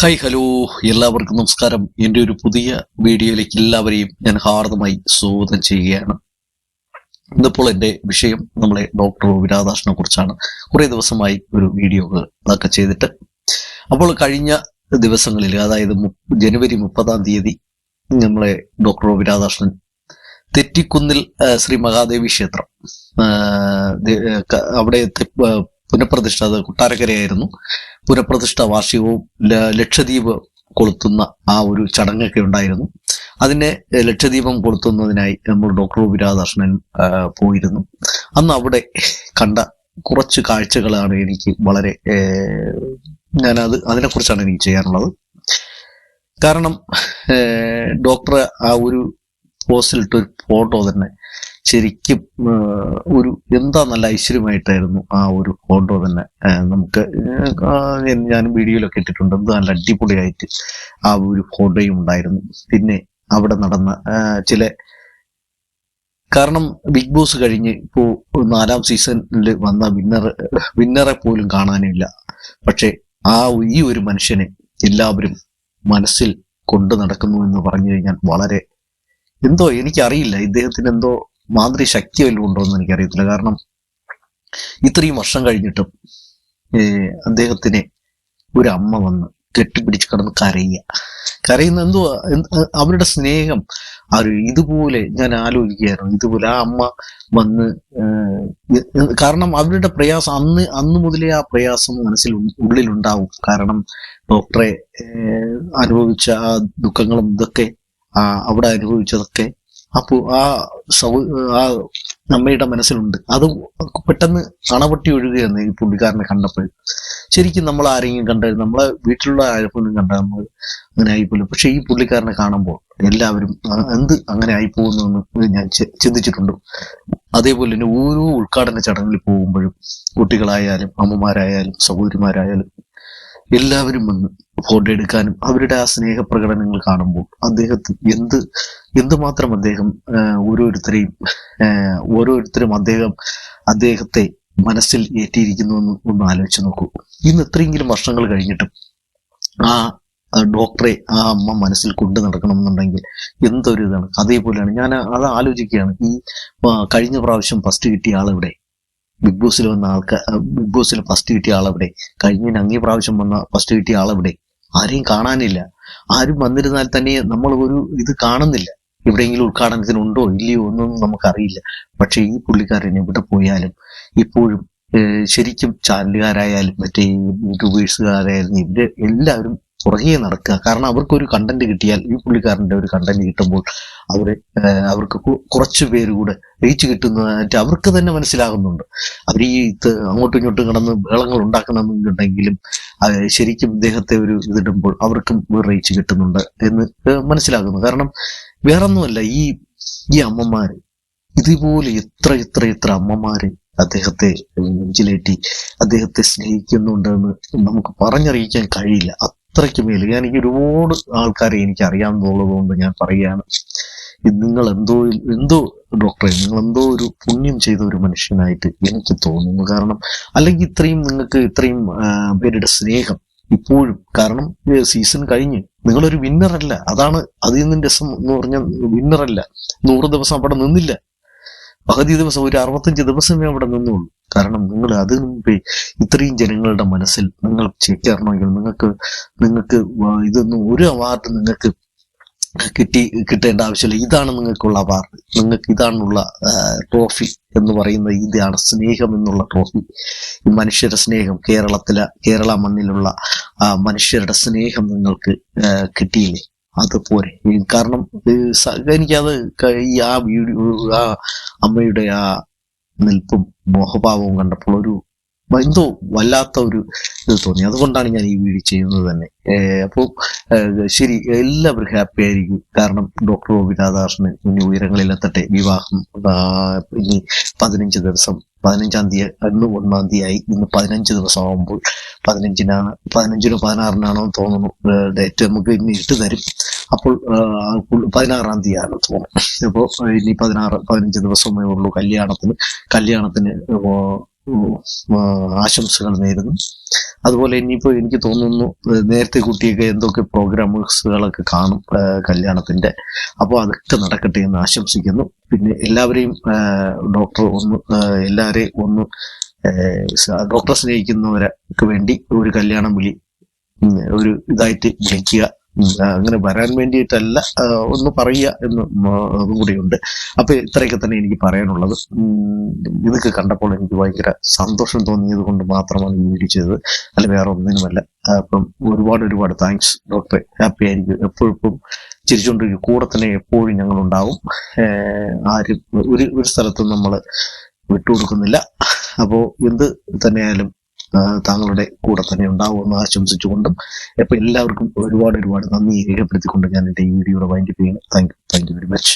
Hi hello എല്ലാവർക്കും നമസ്കാരം. എന്റെ ഒരു പുതിയ വീഡിയോയിലേക്ക് എല്ലാവരെയും ഞാൻ ഹാർദമായി സ്വാഗതം ചെയ്യുകയാണ്. ഇന്നിപ്പോൾ എന്റെ വിഷയം നമ്മളെ ഡോക്ടർ വിരാദാഷിനെ കുറിച്ചാണ്. കുറേ ദിവസമായി ഒരു വീഡിയോ ഇതൊക്കെ ചെയ്തിട്ട്. അപ്പോൾ കഴിഞ്ഞ ദിവസങ്ങളിൽ അതായത് ജനുവരി മുപ്പതാം തീയതി നമ്മളെ ഡോക്ടർ വിരാദാഷ്ണൻ തെറ്റിക്കുന്നിൽ ശ്രീ മഹാദേവി ക്ഷേത്രം അവിടെ പുനഃപ്രതിഷ്ഠ അത് കൊട്ടാരക്കരയായിരുന്നു. പുനഃപ്രതിഷ്ഠ വാർഷികവും ലക്ഷദ്വീപ് കൊളുത്തുന്ന ആ ഒരു ചടങ്ങൊക്കെ ഉണ്ടായിരുന്നു. അതിനെ ലക്ഷദ്വീപം കൊളുത്തുന്നതിനായി നമ്മൾ ഡോക്ടർ വിരാദാഷ്ണൻ പോയിരുന്നു. അന്ന് അവിടെ കണ്ട കുറച്ച് കാഴ്ചകളാണ് എനിക്ക് വളരെ ഞാനത് അതിനെക്കുറിച്ചാണ് എനിക്ക് ചെയ്യാനുള്ളത്. കാരണം ഡോക്ടർ ആ ഒരു പോസ്റ്റിലിട്ട ഒരു ഫോട്ടോ തന്നെ ശരിക്കും ഒരു എന്താ നല്ല ഐശ്വര്യമായിട്ടായിരുന്നു ആ ഒരു ഫോട്ടോ തന്നെ. നമുക്ക് ഞാനും വീഡിയോയിലൊക്കെ ഇട്ടിട്ടുണ്ട്. എന്ത് നല്ല അടിപൊളിയായിട്ട് ആ ഒരു ഫോട്ടോയും ഉണ്ടായിരുന്നു. പിന്നെ അവിടെ നടന്ന ചില കാരണം ബിഗ് ബോസ് കഴിഞ്ഞ് ഇപ്പോ നാലാം സീസണിൽ വന്ന വിന്നർ വിന്നറെ പോലും കാണാനില്ല. പക്ഷെ ആ ഈ ഒരു മനുഷ്യനെ എല്ലാവരും മനസ്സിൽ കൊണ്ടു നടക്കുന്നു എന്ന് പറഞ്ഞു കഴിഞ്ഞാൽ വളരെ എന്തോ എനിക്കറിയില്ല. ഇദ്ദേഹത്തിന് എന്തോ മാന്ത്രി ശക്തി വല്ലതും ഉണ്ടോ എന്ന് എനിക്കറിയത്തില്ല. കാരണം ഇത്രയും വർഷം കഴിഞ്ഞിട്ടും അദ്ദേഹത്തിന് ഒരു അമ്മ വന്ന് കെട്ടിപ്പിടിച്ച് കിടന്ന് കരയുക. കരയുന്ന എന്തോ അവരുടെ സ്നേഹം ആ ഇതുപോലെ ഞാൻ ആലോചിക്കുകയായിരുന്നു. ഇതുപോലെ ആ അമ്മ വന്ന് കാരണം അവരുടെ പ്രയാസം അന്ന് അന്ന് മുതലേ ആ പ്രയാസം മനസ്സിൽ ഉള്ളിലുണ്ടാവും. കാരണം ഡോക്ടറെ അനുഭവിച്ച ആ ദുഃഖങ്ങളും ഇതൊക്കെ അവിടെ അനുഭവിച്ചതൊക്കെ അപ്പോ ആ സൗ ആ നമ്മയുടെ മനസ്സിലുണ്ട്. അത് പെട്ടെന്ന് അണപൊട്ടി ഒഴുകുകയാണ് ഈ പുള്ളിക്കാരനെ കണ്ടപ്പോൾ. ശരിക്കും നമ്മൾ ആരെങ്കിലും കണ്ട നമ്മളെ വീട്ടിലുള്ള ആരെങ്കിലും കണ്ടാൽ നമ്മൾ അങ്ങനെ ആയിപ്പോലും. പക്ഷെ ഈ പുള്ളിക്കാരനെ കാണുമ്പോൾ എല്ലാവരും എന്ത് അങ്ങനെ ആയി പോകുന്നു എന്ന് ഞാൻ ചിന്തിച്ചിട്ടുണ്ട്. അതേപോലെ തന്നെ ഓരോ ഉദ്ഘാടന ചടങ്ങിൽ പോകുമ്പോഴും കുട്ടികളായാലും അമ്മമാരായാലും സഹോദരിമാരായാലും എല്ലാവരും വന്ന് ഫോട്ടോ എടുക്കാനും അവരുടെ ആ സ്നേഹ പ്രകടനങ്ങൾ കാണുമ്പോൾ അദ്ദേഹത്തിന് എന്ത് എന്തുമാത്രം അദ്ദേഹം ഓരോരുത്തരെയും ഓരോരുത്തരും അദ്ദേഹം അദ്ദേഹത്തെ മനസ്സിൽ ഏറ്റിയിരിക്കുന്നു എന്ന് ഒന്ന് ആലോചിച്ച് നോക്കൂ. ഇന്ന് ഇത്രയെങ്കിലും വർഷങ്ങൾ കഴിഞ്ഞിട്ടും ആ ഡോക്ടറെ ആ അമ്മ മനസ്സിൽ കൊണ്ടു നടക്കണം എന്നുണ്ടെങ്കിൽ എന്തൊരു ഇതാണ്. അതേപോലെയാണ് ഞാൻ അത് ആലോചിക്കുകയാണ്. ഈ കഴിഞ്ഞ പ്രാവശ്യം ഫസ്റ്റ് കിട്ടിയ ആളെവിടെ? ബിഗ് ബോസിൽ വന്ന ആൾക്കാർ ബിഗ് ബോസിൽ ഫസ്റ്റ് കിട്ടിയ ആളെവിടെ? കഴിഞ്ഞ അങ്ങേ പ്രാവശ്യം വന്ന ഫസ്റ്റ് കിട്ടിയ ആളെവിടെ? ആരെയും കാണാനില്ല. ആരും വന്നിരുന്നാൽ തന്നെ നമ്മൾ ഒരു ഇത് കാണുന്നില്ല. എവിടെയെങ്കിലും ഉദ്ഘാടനത്തിന് ഉണ്ടോ ഇല്ലയോ ഒന്നും നമുക്കറിയില്ല. പക്ഷേ ഈ പുള്ളിക്കാരൻ എവിടെ പോയാലും ഇപ്പോഴും ശരിക്കും ചാനലുകാരായാലും മറ്റേ യൂട്യൂബേഴ്സുകാരായാലും ഇവർ എല്ലാവരും പുറകെ നടക്കുക. കാരണം അവർക്കൊരു കണ്ടന്റ് കിട്ടിയാൽ ഈ പുള്ളിക്കാരന്റെ ഒരു കണ്ടന്റ് കിട്ടുമ്പോൾ അവർ അവർക്ക് കുറച്ച് പേര് കൂടെ റീച്ച് കിട്ടുന്നതായിട്ട് അവർക്ക് തന്നെ മനസ്സിലാകുന്നുണ്ട്. അവർ ഈ അങ്ങോട്ടും ഇങ്ങോട്ടും കിടന്ന് ബഹളങ്ങൾ ഉണ്ടാക്കണമെന്നുണ്ടെങ്കിലും ശരിക്കും ഇദ്ദേഹത്തെ ഒരു ഇതിടുമ്പോൾ അവർക്കും റീച്ച് കിട്ടുന്നുണ്ട് എന്ന് മനസ്സിലാകുന്നു. കാരണം വേറൊന്നുമല്ല ഈ ഈ അമ്മമാര് ഇതുപോലെ എത്ര എത്ര എത്ര അമ്മമാര് അദ്ദേഹത്തെ നെഞ്ചിലേറ്റി അദ്ദേഹത്തെ സ്നേഹിക്കുന്നുണ്ടെന്ന് നമുക്ക് പറഞ്ഞറിയിക്കാൻ കഴിയില്ല. അത്രയ്ക്ക് മേൽ ഞാൻ എനിക്ക് ഒരുപാട് ആൾക്കാരെ എനിക്ക് അറിയാമെന്നുള്ളത് കൊണ്ട് ഞാൻ പറയുകയാണ് നിങ്ങൾ എന്തോ എന്തോ ഡോക്ടറെ നിങ്ങൾ എന്തോ ഒരു പുണ്യം ചെയ്ത ഒരു മനുഷ്യനായിട്ട് എനിക്ക് തോന്നുന്നു. കാരണം അല്ലെങ്കിൽ ഇത്രയും നിങ്ങൾക്ക് ഇത്രയും പേരുടെ സ്നേഹം ഇപ്പോഴും കാരണം സീസൺ കഴിഞ്ഞ്. നിങ്ങളൊരു വിന്നറല്ല അതാണ് അതിൽ നിന്നും രസം എന്ന് പറഞ്ഞാൽ വിന്നറല്ല നൂറ് ദിവസം അവിടെ നിന്നില്ല. പകുതി ദിവസം ഒരു അറുപത്തഞ്ച് ദിവസമേ അവിടെ നിന്നുള്ളൂ. കാരണം നിങ്ങൾ അതിനു മുമ്പേ ഇത്രയും ജനങ്ങളുടെ മനസ്സിൽ നിങ്ങൾ ചേക്കേറണമെങ്കിൽ നിങ്ങൾക്ക് നിങ്ങൾക്ക് ഇതൊന്നും ഒരു അവാർഡ് നിങ്ങൾക്ക് കിട്ടി കിട്ടേണ്ട ആവശ്യമില്ല. ഇതാണ് നിങ്ങൾക്കുള്ള അവാർഡ്. നിങ്ങൾക്ക് ഇതാണുള്ള ട്രോഫി എന്ന് പറയുന്നത് ഇതാണ് സ്നേഹം എന്നുള്ള ട്രോഫി. ഈ മനുഷ്യരുടെ സ്നേഹം കേരളത്തിലെ കേരള മണ്ണിലുള്ള മനുഷ്യരുടെ സ്നേഹം നിങ്ങൾക്ക് കിട്ടിയില്ലേ? അതുപോലെ. പോരെ കാരണം എനിക്കത് ഈ ആ വീഡിയോ ആ അമ്മയുടെ ആ നിൽപ്പും മോഹഭാവവും കണ്ടപ്പോൾ ഒരു എന്തോ വല്ലാത്ത ഒരു ഇത് തോന്നി. അതുകൊണ്ടാണ് ഞാൻ ഈ വീഡിയോ ചെയ്യുന്നത് തന്നെ. അപ്പോൾ ശരി എല്ലാവരും ഹാപ്പി ആയിരിക്കും. കാരണം ഡോക്ടർ ഗോപിനാഥാകൃഷ്ണൻ ഇനി ഉയരങ്ങളിലെത്തട്ടെ. വിവാഹം ഇനി പതിനഞ്ച് ദിവസം പതിനഞ്ചാം തീയതി അന്ന് ഒന്നാം തീയതി ഇന്ന് പതിനഞ്ച് ദിവസമാകുമ്പോൾ പതിനഞ്ചിനാണ് പതിനഞ്ചിനോ പതിനാറിനാണോ തോന്നുന്നു. ഡേറ്റ് നമുക്ക് ഇന്ന് ഇട്ട് തരും. അപ്പോൾ പതിനാറാം തീയതിയാണ് തോന്നുന്നു അപ്പോൾ ഇനി പതിനാറ് പതിനഞ്ച് ദിവസമേ ഉള്ളൂ കല്യാണത്തിന്. കല്യാണത്തിന് ആശംസകൾ നേരുന്നു. അതുപോലെ ഇനിയിപ്പോ എനിക്ക് തോന്നുന്നു നേരത്തെ കുട്ടിയൊക്കെ എന്തൊക്കെ പ്രോഗ്രാമുകളൊക്കെ കാണും കല്യാണത്തിന്റെ. അപ്പോൾ അതൊക്കെ നടക്കട്ടെ എന്ന് ആശംസിക്കുന്നു. പിന്നെ എല്ലാവരെയും ഡോക്ടർ ഒന്ന് എല്ലാവരെയും ഒന്ന് ഡോക്ടറെ സ്നേഹിക്കുന്നവർക്ക് വേണ്ടി ഒരു കല്യാണം വിളി ഒരു ഇതായിട്ട് വിളിക്കുക. അങ്ങനെ വരാൻ വേണ്ടിയിട്ടല്ല ഒന്ന് പറയുക എന്ന് അതും കൂടിയുണ്ട്. അപ്പൊ ഇത്രയൊക്കെ തന്നെ എനിക്ക് പറയാനുള്ളത്. ഇതൊക്കെ കണ്ടപ്പോൾ എനിക്ക് ഭയങ്കര സന്തോഷം തോന്നിയത് കൊണ്ട് മാത്രമാണ് ഈ വീഡിയോ ചെയ്തത്. അല്ല വേറെ ഒന്നിനുമല്ല. അപ്പം ഒരുപാട് ഒരുപാട് താങ്ക്സ് ഡോക്ടറെ ഹാപ്പി ആയിരിക്കും. എപ്പോഴും ചിരിച്ചുകൊണ്ടിരിക്കും. കൂടെ തന്നെ എപ്പോഴും ഞങ്ങൾ ഉണ്ടാവും ആരും ഒരു ഒരു സ്ഥലത്തും നമ്മൾ വിട്ടുകൊടുക്കുന്നില്ല. അപ്പോൾ എന്ത് തന്നെയായാലും താങ്കളുടെ കൂടെ തന്നെ ഉണ്ടാവുമെന്ന് ആശംസിച്ചുകൊണ്ടും അപ്പൊ എല്ലാവർക്കും ഒരുപാട് ഒരുപാട് നന്ദി രേഖപ്പെടുത്തിക്കൊണ്ട് ഞാൻ എന്റെ ഈ വീഡിയോയുടെ വൈൻഡ് ചെയ്യുന്നു. Thank you thank you very much